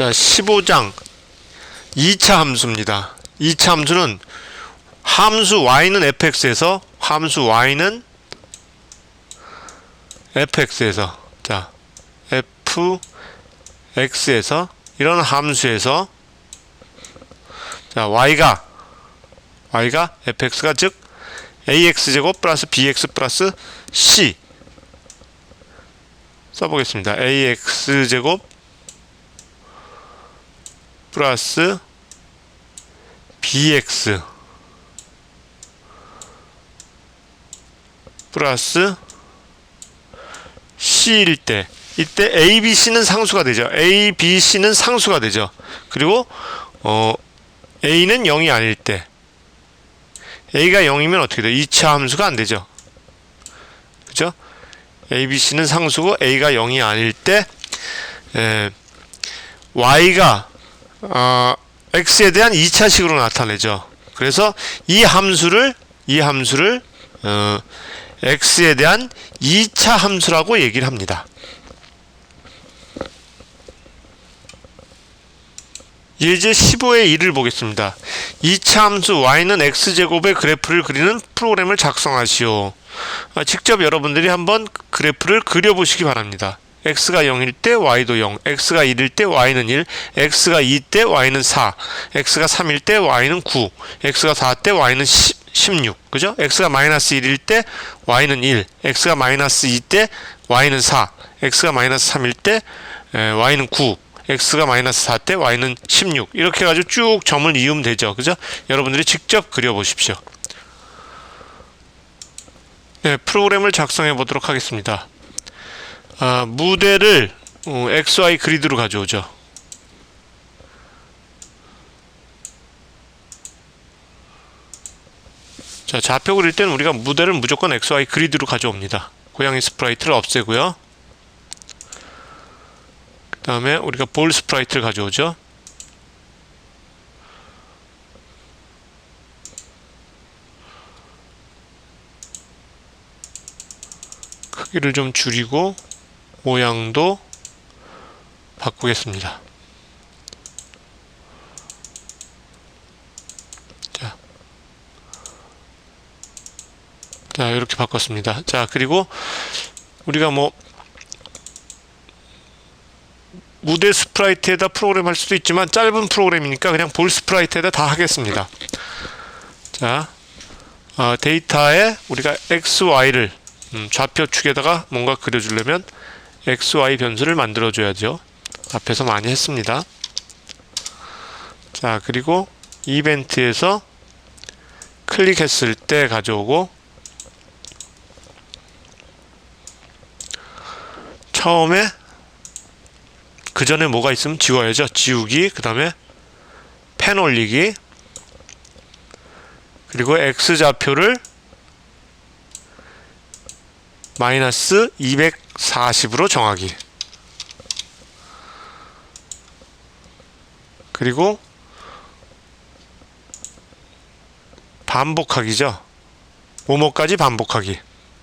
자, 15장 2차 함수입니다. 2차 함수는 함수 y는 fx에서 함수 y는 fx에서 자, fx에서 이런 함수에서 자, y가 y가 fx가 즉 ax 제곱 플러스 bx 플러스 c 써보겠습니다. ax 제곱 플러스 bx 플러스 c일 때 이때 a, b, c는 상수가 되죠. a, b, c는 상수가 되죠. 그리고 어 a는 0이 아닐 때 a가 0이면 어떻게 돼요? 2차 함수가 안 되죠. 그죠? a, b, c는 상수고 a가 0이 아닐 때 에, y가 어, x에 대한 2차식으로 나타내죠. 그래서 이 함수를 이 함수를 어, x에 대한 2차 함수라고 얘기를 합니다. 예제 15의 1을 보겠습니다. 2차 함수 y는 x제곱의 그래프를 그리는 프로그램을 작성하시오. 아, 직접 여러분들이 한번 그래프를 그려보시기 바랍니다. X가 0일 때 y도 0, x가 1일 때 y는 1, x가 2 때 y는 4, x가 3일 때 y는 9, x가 4 때 y는 10, 16. 그죠? x가 마이너스 1일 때 y는 1, x가 마이너스 2 때 y는 4, x가 마이너스 3일 때 에, y는 9, x가 마이너스 4 때 y는 16. 이렇게 해가지고 쭉 점을 이으면 되죠. 그죠? 여러분들이 직접 그려보십시오. 네, 프로그램을 작성해 보도록 하겠습니다. 아, 무대를 어, XY 그리드로 가져오죠. 자, 좌표 그릴 때는 우리가 무대를 무조건 XY 그리드로 가져옵니다. 고양이 스프라이트를 없애고요. 그 다음에 우리가 볼 스프라이트를 가져오죠. 크기를 좀 줄이고 모양도 바꾸겠습니다. 자, 자 이렇게 바꿨습니다. 자 그리고 우리가 뭐 무대 스프라이트에다 프로그램 할 수도 있지만 짧은 프로그램이니까 그냥 볼 스프라이트에다 다 하겠습니다. 자 어, 데이터에 우리가 x, y를 음, 좌표 축에다가 뭔가 그려주려면 x, y 변수를 만들어 줘야죠. 앞에서 많이 했습니다. 자, 그리고 이벤트에서 클릭했을 때 가져오고 처음에 그 전에 뭐가 있으면 지워야죠. 지우기, 그 다음에 펜 올리기, 그리고 x 좌표를 마이너스 240으로 정하기. 그리고 반복하기죠. 뭐뭐까지 반복하기.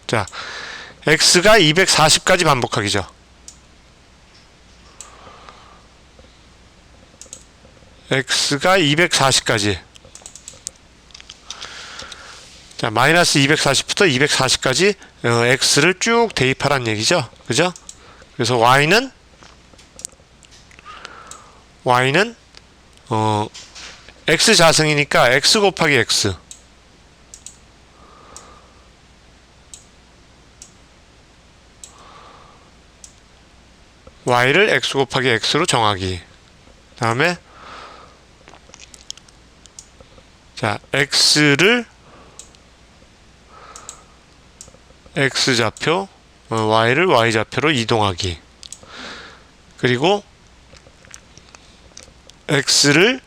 자, x가 240까지 반복하기죠. x가 240까지. 자, 마이너스 240부터 240까지 어, x를 쭉 대입하란 얘기죠. 그죠? 그래서 y는 y는 어 x 자승이니까 x 곱하기 x y를 x 곱하기 x로 정하기. 다음에 자, x를 x좌표, 어, y를 y좌표로 이동하기. 그리고 x를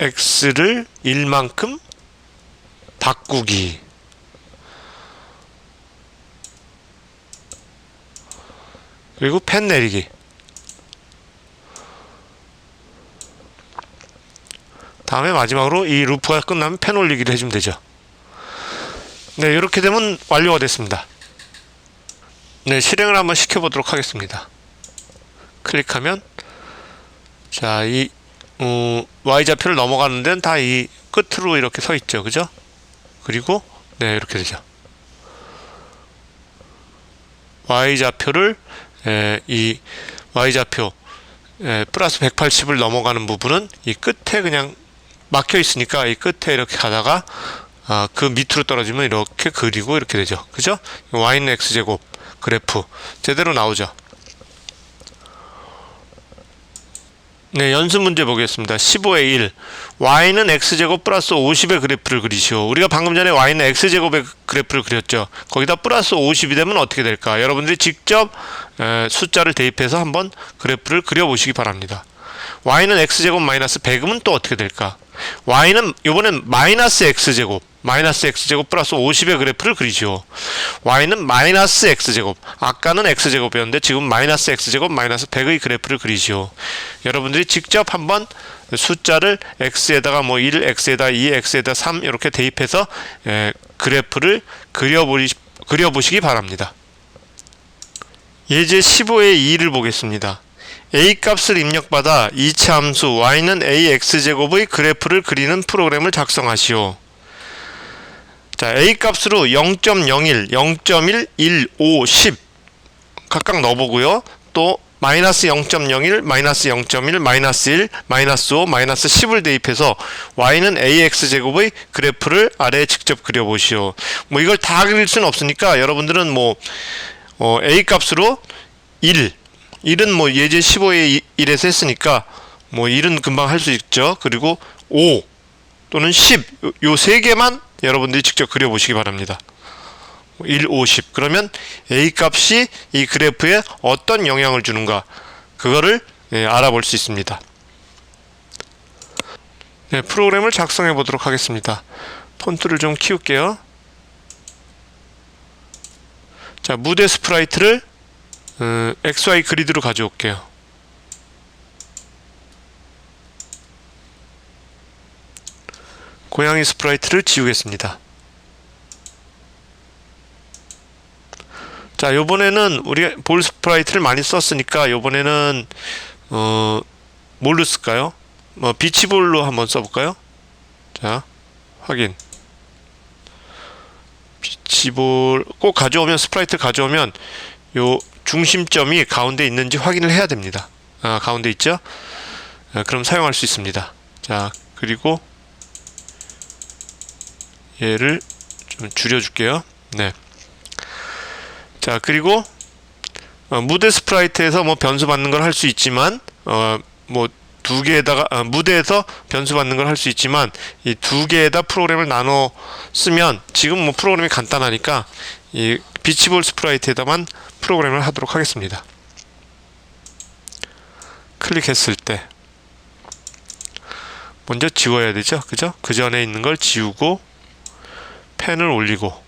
x를 1만큼 바꾸기. 그리고 펜 내리기. 다음에 마지막으로 이 루프가 끝나면 펜 올리기를 해주면 되죠. 네, 이렇게 되면 완료가 됐습니다. 네, 실행을 한번 시켜보도록 하겠습니다. 클릭하면 자, 이 어, y좌표를 넘어가는 데는 다 이 끝으로 이렇게 서 있죠. 그죠? 그리고 네, 이렇게 되죠. y좌표를 에, 이 y좌표 에, 플러스 180을 넘어가는 부분은 이 끝에 그냥 막혀 있으니까 이 끝에 이렇게 가다가 아, 그 밑으로 떨어지면 이렇게 그리고 이렇게 되죠. 그죠? y는 x제곱 그래프 제대로 나오죠. 네, 연습 문제 보겠습니다. 15의 1. y는 x제곱 플러스 50의 그래프를 그리시오. 우리가 방금 전에 y는 x제곱의 그래프를 그렸죠. 거기다 플러스 50이 되면 어떻게 될까? 여러분들이 직접 에, 숫자를 대입해서 한번 그래프를 그려보시기 바랍니다. y는 x제곱 마이너스 100이면 또 어떻게 될까? Y는 이번엔 마이너스 x제곱 마이너스 x제곱 플러스 50의 그래프를 그리시오. y는 마이너스 x제곱 아까는 x제곱이었는데 지금 마이너스 x제곱 마이너스 100의 그래프를 그리시오. 여러분들이 직접 한번 숫자를 x에다가 뭐 1, x에다 2, x에다 3 이렇게 대입해서 에, 그래프를 그려보리, 그려보시기 바랍니다. 예제 15의 2를 보겠습니다. A 값을 입력받아 이차 함수 y는 ax제곱의 그래프를 그리는 프로그램을 작성하시오. 자, a 값으로 0.01, 0.1, 1, 5, 10 각각 넣어보고요. 또 마이너스 0.01, 마이너스 0.1, 마이너스 1, 마이너스 5, 마이너스 10을 대입해서 y는 ax제곱의 그래프를 아래에 직접 그려보시오. 뭐 이걸 다 그릴 수는 없으니까 여러분들은 뭐 어, a 값으로 1, 1은 뭐 예제 15에 1에서 했으니까 뭐 1은 금방 할 수 있죠. 그리고 5 또는 10 요 세 개만 여러분들이 직접 그려보시기 바랍니다. 1, 50 그러면 A 값이 이 그래프에 어떤 영향을 주는가 그거를 예, 알아볼 수 있습니다. 네, 프로그램을 작성해 보도록 하겠습니다. 폰트를 좀 키울게요. 자, 무대 스프라이트를 어, XY 그리드로 가져올게요. 고양이 스프라이트를 지우겠습니다. 자, 요번에는 우리가 볼 스프라이트를 많이 썼으니까 요번에는 어 뭘로 쓸까요? 뭐 비치볼로 한번 써볼까요? 자, 확인. 비치볼 꼭 가져오면 스프라이트 가져오면 요 중심점이 가운데 있는지 확인을 해야 됩니다. 아, 가운데 있죠? 아, 그럼 사용할 수 있습니다. 자, 그리고 얘를 좀 줄여줄게요. 네. 자, 그리고 어, 무대 스프라이트에서 뭐 변수 받는 걸 할 수 있지만 어, 뭐 두 개에다가 어, 무대에서 변수 받는 걸 할 수 있지만 이 두 개에다 프로그램을 나눠 쓰면 지금 뭐 프로그램이 간단하니까 이 비치볼 스프라이트에다만 프로그램을 하도록 하겠습니다. 클릭했을 때 먼저 지워야 되죠. 그죠? 그 전에 있는 걸 지우고 펜을 올리고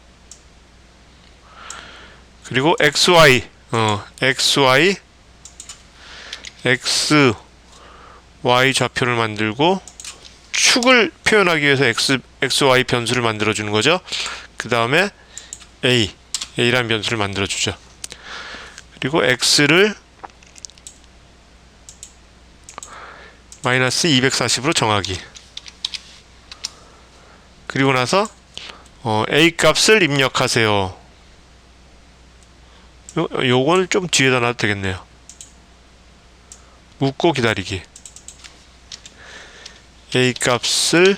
그리고 xy 어 xy x y 좌표를 만들고 축을 표현하기 위해서 x xy 변수를 만들어 주는 거죠. 그 다음에 a a라는 변수를 만들어 주죠. 그리고 x를 마이너스 240으로 정하기. 그리고 나서 어, a 값을 입력하세요. 요, 요걸 좀 뒤에다 놔도 되겠네요. 웃고 기다리기. a 값을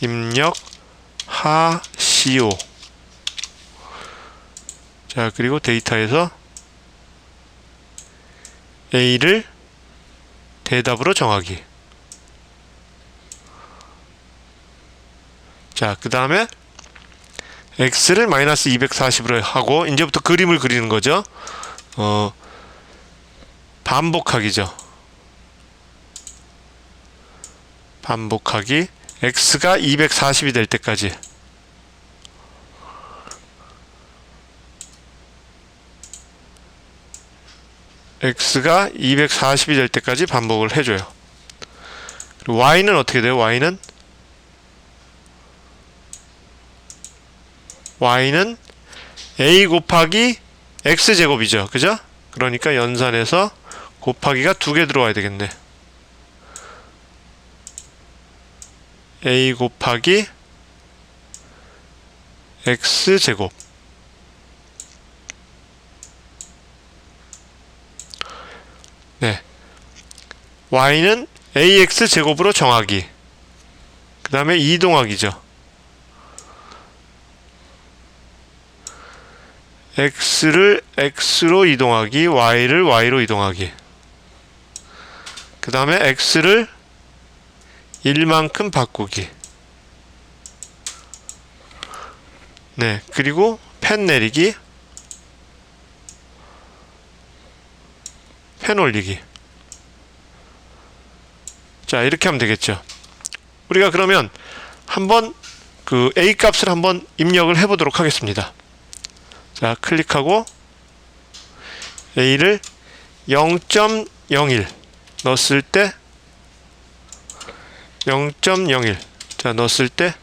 입력하시오. 자, 그리고 데이터에서 a를 대답으로 정하기. 자, 그 다음에 x를 마이너스 240으로 하고 이제부터 그림을 그리는 거죠. 어, 반복하기죠. 반복하기 x가 240이 될 때까지 x가 240이 될 때까지 반복을 해줘요. y는 어떻게 돼요? y는 y는 a 곱하기 x제곱이죠. 그죠? 그러니까 연산에서 곱하기가 두 개 들어와야 되겠네. a 곱하기 x제곱 y는 ax 제곱으로 정하기. 그 다음에 이동하기죠. x를 x로 이동하기, y를 y로 이동하기. 그 다음에 x를 1만큼 바꾸기. 네, 그리고 펜 내리기, 펜 올리기. 자, 이렇게 하면 되겠죠. 우리가 그러면 한번 그 A 값을 한번 입력을 해 보도록 하겠습니다. 자, 클릭하고 A를 0.01 넣었을 때 0.01 자, 넣었을 때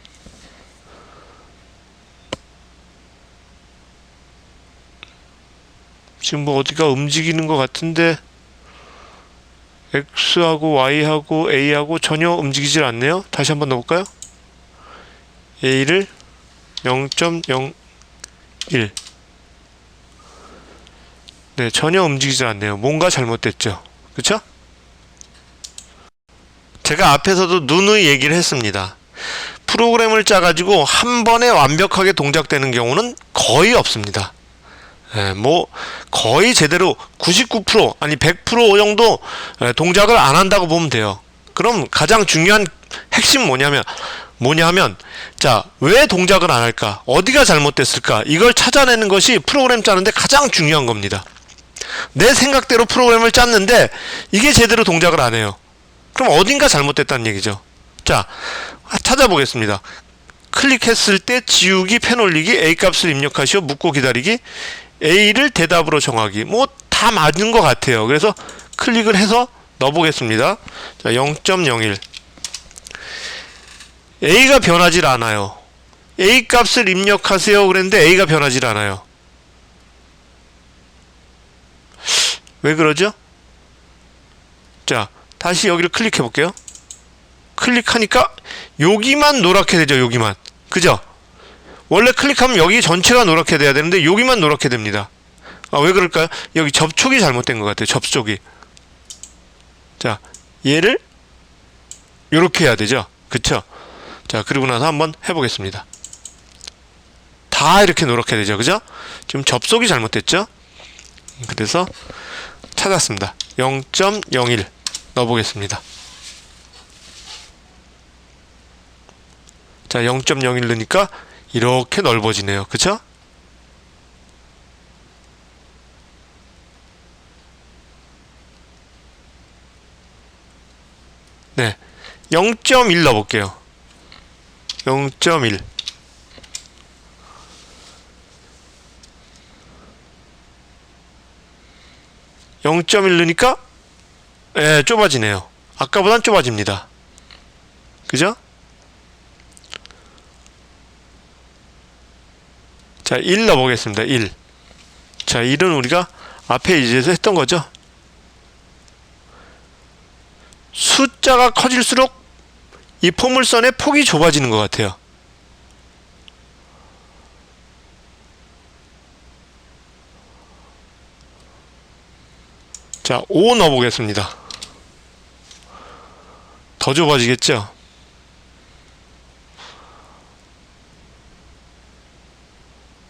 지금 뭐 어디가 움직이는 것 같은데 X하고 Y하고 A하고 전혀 움직이질 않네요. 다시 한번 넣어볼까요? A를 0.01 네, 전혀 움직이질 않네요. 뭔가 잘못됐죠. 그쵸? 제가 앞에서도 누누이 얘기를 했습니다. 프로그램을 짜가지고 한 번에 완벽하게 동작되는 경우는 거의 없습니다. 예, 뭐 거의 제대로 99% 아니 100% 정도 예, 동작을 안 한다고 보면 돼요. 그럼 가장 중요한 핵심 뭐냐면 뭐냐면 자 왜 동작을 안 할까 어디가 잘못됐을까 이걸 찾아내는 것이 프로그램 짜는데 가장 중요한 겁니다. 내 생각대로 프로그램을 짰는데 이게 제대로 동작을 안 해요. 그럼 어딘가 잘못됐다는 얘기죠. 자 찾아보겠습니다. 클릭했을 때 지우기, 펜 올리기, A 값을 입력하시오, 묻고 기다리기, A를 대답으로 정하기. 뭐 다 맞는 것 같아요. 그래서 클릭을 해서 넣어보겠습니다. 자, 0.01. A가 변하질 않아요. A 값을 입력하세요. 그랬는데 A가 변하질 않아요. 왜 그러죠? 자, 다시 여기를 클릭해 볼게요. 클릭하니까 여기만 노랗게 되죠. 여기만. 그죠? 원래 클릭하면 여기 전체가 노랗게 돼야 되는데 여기만 노랗게 됩니다. 아, 왜 그럴까요? 여기 접촉이 잘못된 것 같아요. 접촉이. 자, 얘를 이렇게 해야 되죠. 그쵸? 자, 그리고 나서 한번 해보겠습니다. 다 이렇게 노랗게 되죠. 그죠? 지금 접속이 잘못됐죠? 그래서 찾았습니다. 0.01 넣어보겠습니다. 자, 0.01 넣으니까 이렇게 넓어지네요. 그쵸? 네. 0.1 넣어볼게요. 0.1. (0.1) 넣으니까 예, 좁아지네요. 아까보단 좁아집니다. 그죠? 자, 1 넣어보겠습니다. 1. 자, 1은 우리가 앞에 이제서 했던 거죠. 숫자가 커질수록 이 포물선의 폭이 좁아지는 것 같아요. 자, 5 넣어보겠습니다. 더 좁아지겠죠?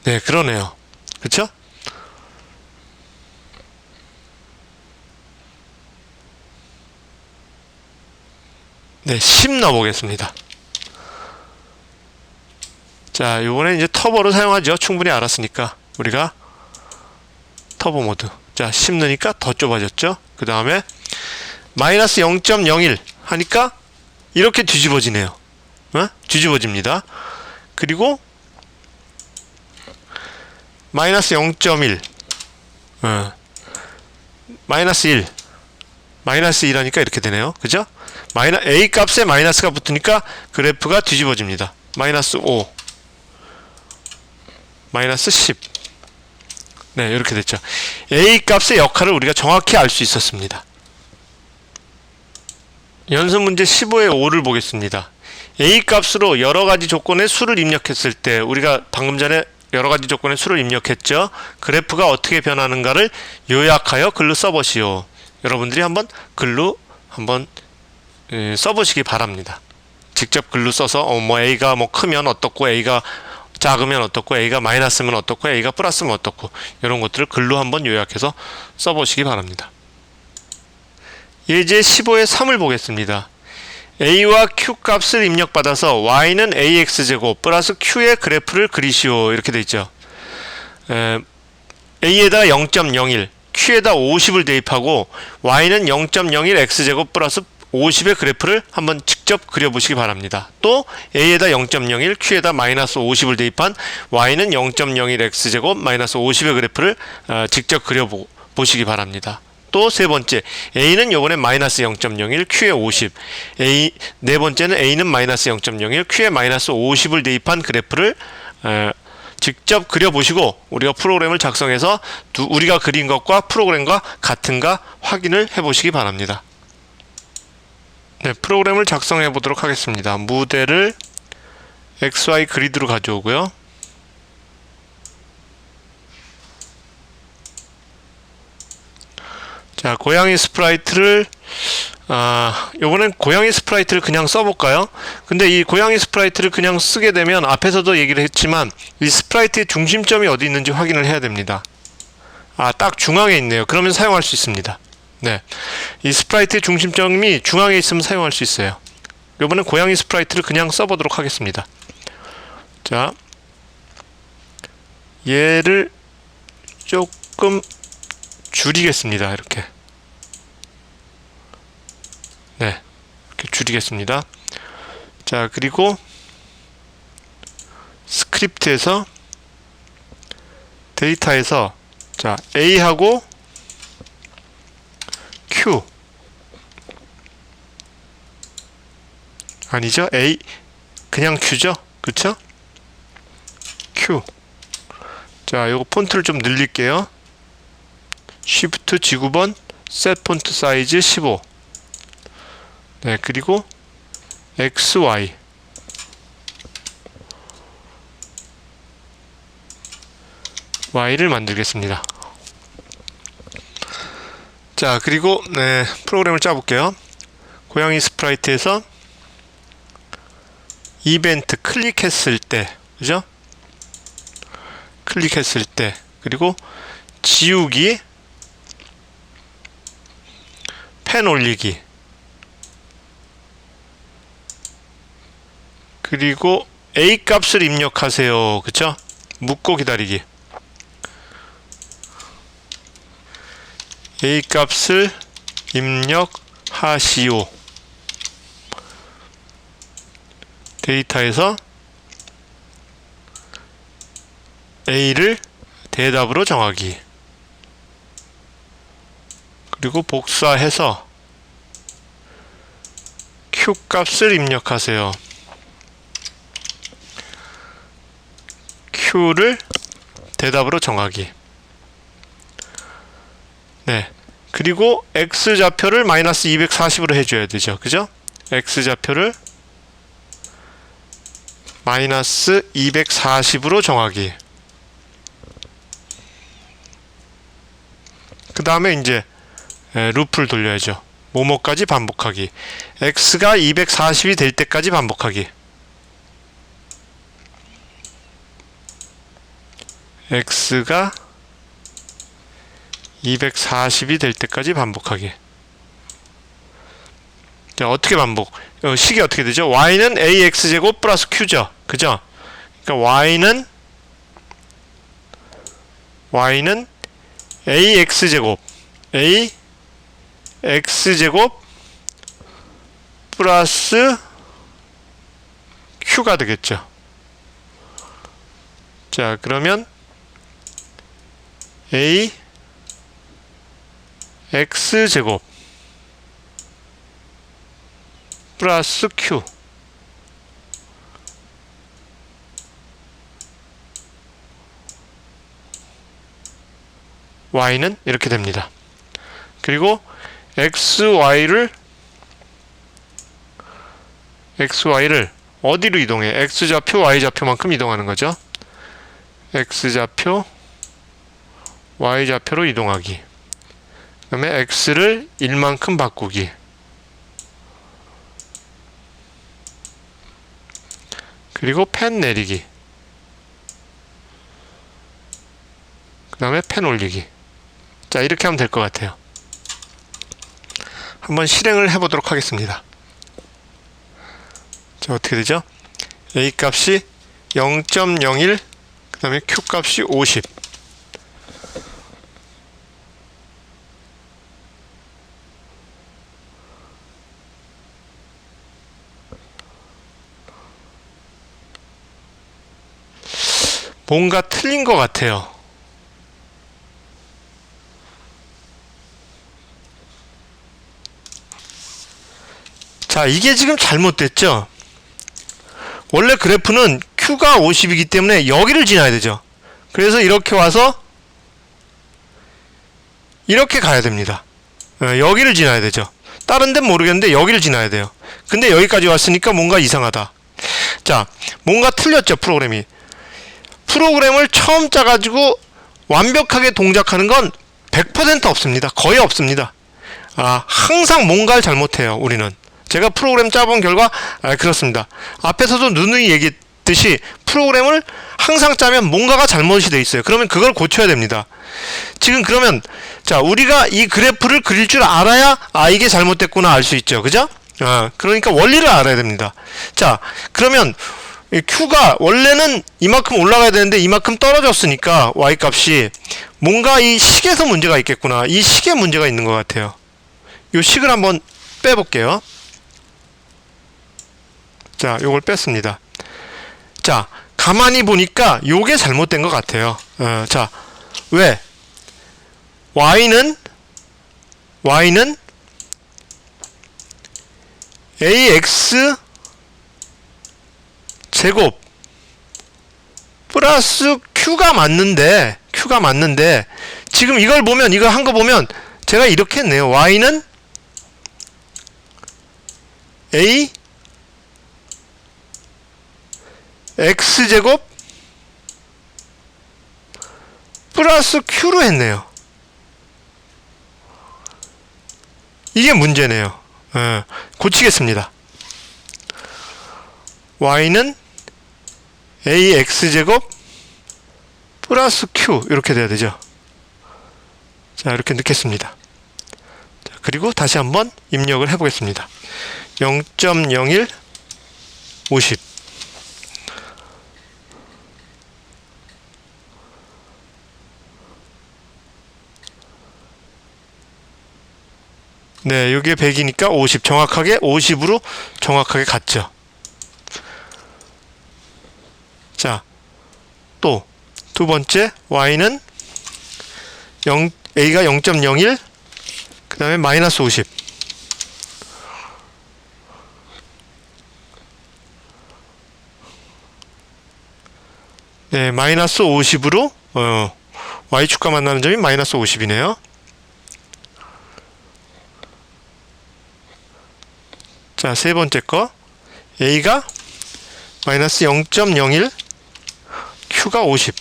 네, 그러네요. 그쵸? 네, 10 넣어보겠습니다. 자, 요번에 이제 터보를 사용하죠. 충분히 알았으니까. 우리가 터보 모드. 자, 10 넣으니까 더 좁아졌죠. 그 다음에 마이너스 0.01 하니까 이렇게 뒤집어지네요. 어? 뒤집어집니다. 그리고 마이너스 0.1 어. 마이너스 1 마이너스 1 하니까 이렇게 되네요. 그죠? 마이너 A 값에 마이너스가 붙으니까 그래프가 뒤집어집니다. 마이너스 5 마이너스 10 네, 이렇게 됐죠. A 값의 역할을 우리가 정확히 알 수 있었습니다. 연습 문제 15의 5를 보겠습니다. A 값으로 여러 가지 조건의 수를 입력했을 때 우리가 방금 전에 여러 가지 조건의 수를 입력했죠. 그래프가 어떻게 변하는가를 요약하여 글로 써보시오. 여러분들이 한번 글로 한번 예, 써보시기 바랍니다. 직접 글로 써서 어, 뭐 A가 뭐 크면 어떻고 A가 작으면 어떻고 A가 마이너스면 어떻고 A가 플러스면 어떻고 이런 것들을 글로 한번 요약해서 써보시기 바랍니다. 예제 15의 3을 보겠습니다. A와 q 값을 입력받아서 y는 ax제곱 플러스 q의 그래프를 그리시오 이렇게 돼 있죠. 에, a에다 0.01, q에다 50을 대입하고 y는 0.01 x제곱 플러스 50의 그래프를 한번 직접 그려보시기 바랍니다. 또 a에다 0.01, q에다 마이너스 50을 대입한 y는 0.01 x제곱 마이너스 50의 그래프를 어, 직접 그려보시기 바랍니다. 또 세 번째 a는 요번에 마이너스 0.01 q에 50 a 네 번째는 a는 마이너스 0.01 q에 마이너스 50을 대입한 그래프를 에, 직접 그려보시고 우리가 프로그램을 작성해서 두, 우리가 그린 것과 프로그램과 같은가 확인을 해보시기 바랍니다. 네, 프로그램을 작성해 보도록 하겠습니다. 무대를 XY 그리드로 가져오고요. 자, 고양이 스프라이트를 아, 요번엔 고양이 스프라이트를 그냥 써볼까요? 근데 이 고양이 스프라이트를 그냥 쓰게 되면 앞에서도 얘기를 했지만 이 스프라이트의 중심점이 어디 있는지 확인을 해야 됩니다. 아, 딱 중앙에 있네요. 그러면 사용할 수 있습니다. 네. 이 스프라이트의 중심점이 중앙에 있으면 사용할 수 있어요. 요번엔 고양이 스프라이트를 그냥 써보도록 하겠습니다. 자, 얘를 조금 줄이겠습니다. 이렇게. 네. 이렇게 줄이겠습니다. 자, 그리고 스크립트에서 데이터에서 자, A하고 Q 아니죠? A 그냥 Q죠? 그쵸? Q 자, 요거 폰트를 좀 늘릴게요. Shift G9번 Set 폰트 사이즈 15 네, 그리고 XY Y를 만들겠습니다. 자, 그리고 네, 프로그램을 짜볼게요. 고양이 스프라이트에서 이벤트 클릭했을 때, 그죠? 클릭했을 때, 그리고 지우기, 펜 올리기, 그리고 A 값을 입력하세요. 그쵸? 묻고 기다리기. A 값을 입력하시오. 데이터에서 A를 대답으로 정하기. 그리고 복사해서 Q 값을 입력하세요. Q를 대답으로 정하기. 네. 그리고 X 좌표를 마이너스 240으로 해줘야 되죠. 그죠? X 좌표를 마이너스 240으로 정하기. 그 다음에 이제 에, 루프를 돌려야죠. 뭐뭐까지 반복하기. x가 240이 될 때까지 반복하기. x가 240이 될 때까지 반복하기. 자, 어떻게 반복? 어, 식이 어떻게 되죠? y는 ax제곱 플러스 q죠. 그죠? 그러니까 y는 y는 ax제곱 a x제곱 플러스 q가 되겠죠. 자, 그러면 a x제곱 플러스 q y는 이렇게 됩니다. 그리고 x, y를 x, y를 어디로 이동해? x 좌표, y 좌표만큼 이동하는 거죠. x 좌표, y 좌표로 이동하기. 그 다음에 x를 1만큼 바꾸기. 그리고 펜 내리기. 그 다음에 펜 올리기. 자, 이렇게 하면 될 것 같아요. 한번 실행을 해 보도록 하겠습니다. 자, 어떻게 되죠? a 값이 0.01 그 다음에 q 값이 50 뭔가 틀린 것 같아요. 자, 이게 지금 잘못됐죠? 원래 그래프는 Q가 50이기 때문에 여기를 지나야 되죠. 그래서 이렇게 와서 이렇게 가야 됩니다. 어, 여기를 지나야 되죠. 다른 데는 모르겠는데 여기를 지나야 돼요. 근데 여기까지 왔으니까 뭔가 이상하다. 자, 뭔가 틀렸죠, 프로그램이. 프로그램을 처음 짜가지고 완벽하게 동작하는 건 100% 없습니다. 거의 없습니다. 아, 항상 뭔가를 잘못해요, 우리는. 제가 프로그램 짜본 결과, 아, 그렇습니다. 앞에서도 누누이 얘기했듯이 프로그램을 항상 짜면 뭔가가 잘못이 돼 있어요. 그러면 그걸 고쳐야 됩니다. 지금 그러면, 자, 우리가 이 그래프를 그릴 줄 알아야, 아, 이게 잘못됐구나 알 수 있죠. 그죠? 아, 그러니까 원리를 알아야 됩니다. 자, 그러면, 이 Q가 원래는 이만큼 올라가야 되는데 이만큼 떨어졌으니까 Y 값이 뭔가 이 식에서 문제가 있겠구나. 이 식에 문제가 있는 것 같아요. 이 식을 한번 빼볼게요. 자, 요걸 뺐습니다. 자, 가만히 보니까 요게 잘못된 것 같아요. 어, 자, 왜? Y는 Y는 AX 제곱 플러스 q가 맞는데 q가 맞는데 지금 이걸 보면 이걸 한거 보면 제가 이렇게 했네요. y는 a x 제곱 플러스 q로 했네요. 이게 문제네요. 예, 고치겠습니다. y는 ax제곱 플러스 q 이렇게 돼야 되죠. 자 이렇게 넣겠습니다. 자, 그리고 다시 한번 입력을 해보겠습니다. 0.01 50 네, 여기에 100이니까 50 정확하게 50으로 정확하게 갔죠. 자, 또 두 번째 y는 0, a가 0.01, 그 다음에 마이너스 50. 네, 마이너스 50으로 어, y축과 만나는 점이 마이너스 50이네요. 자, 세 번째 거 a가 마이너스 0.01 q가 50.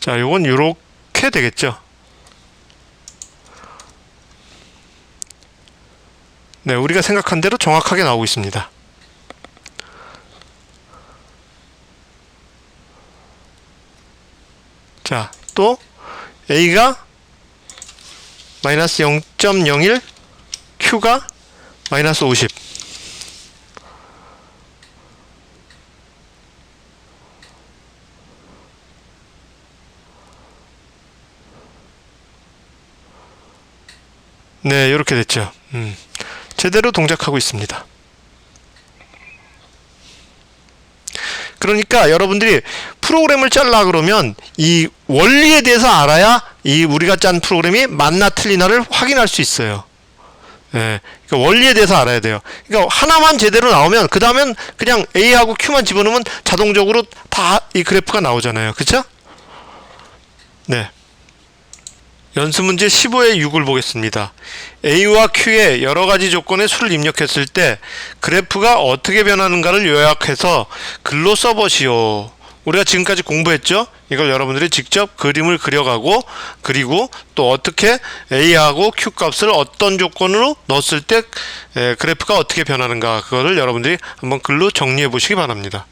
자, 요건 요렇게 되겠죠. 네, 우리가 생각한 대로 정확하게 나오고 있습니다. 자, 또 a가 마이너스 0.01 q가 마이너스 50 네, 이렇게 됐죠. 음, 제대로 동작하고 있습니다. 그러니까 여러분들이 프로그램을 짤라 그러면 이 원리에 대해서 알아야 이 우리가 짠 프로그램이 맞나 틀리나를 확인할 수 있어요. 예, 그러니까 원리에 대해서 알아야 돼요. 그러니까 하나만 제대로 나오면 그 다음엔 그냥 A하고 Q만 집어넣으면 자동적으로 다 이 그래프가 나오잖아요. 그쵸? 네. 연습 문제 15의 6을 보겠습니다. A와 Q의 여러 가지 조건의 수를 입력했을 때 그래프가 어떻게 변하는가를 요약해서 글로 써보시오. 우리가 지금까지 공부했죠? 이걸 여러분들이 직접 그림을 그려가고 그리고 또 어떻게 A하고 Q 값을 어떤 조건으로 넣었을 때 에, 그래프가 어떻게 변하는가 그거를 여러분들이 한번 글로 정리해 보시기 바랍니다.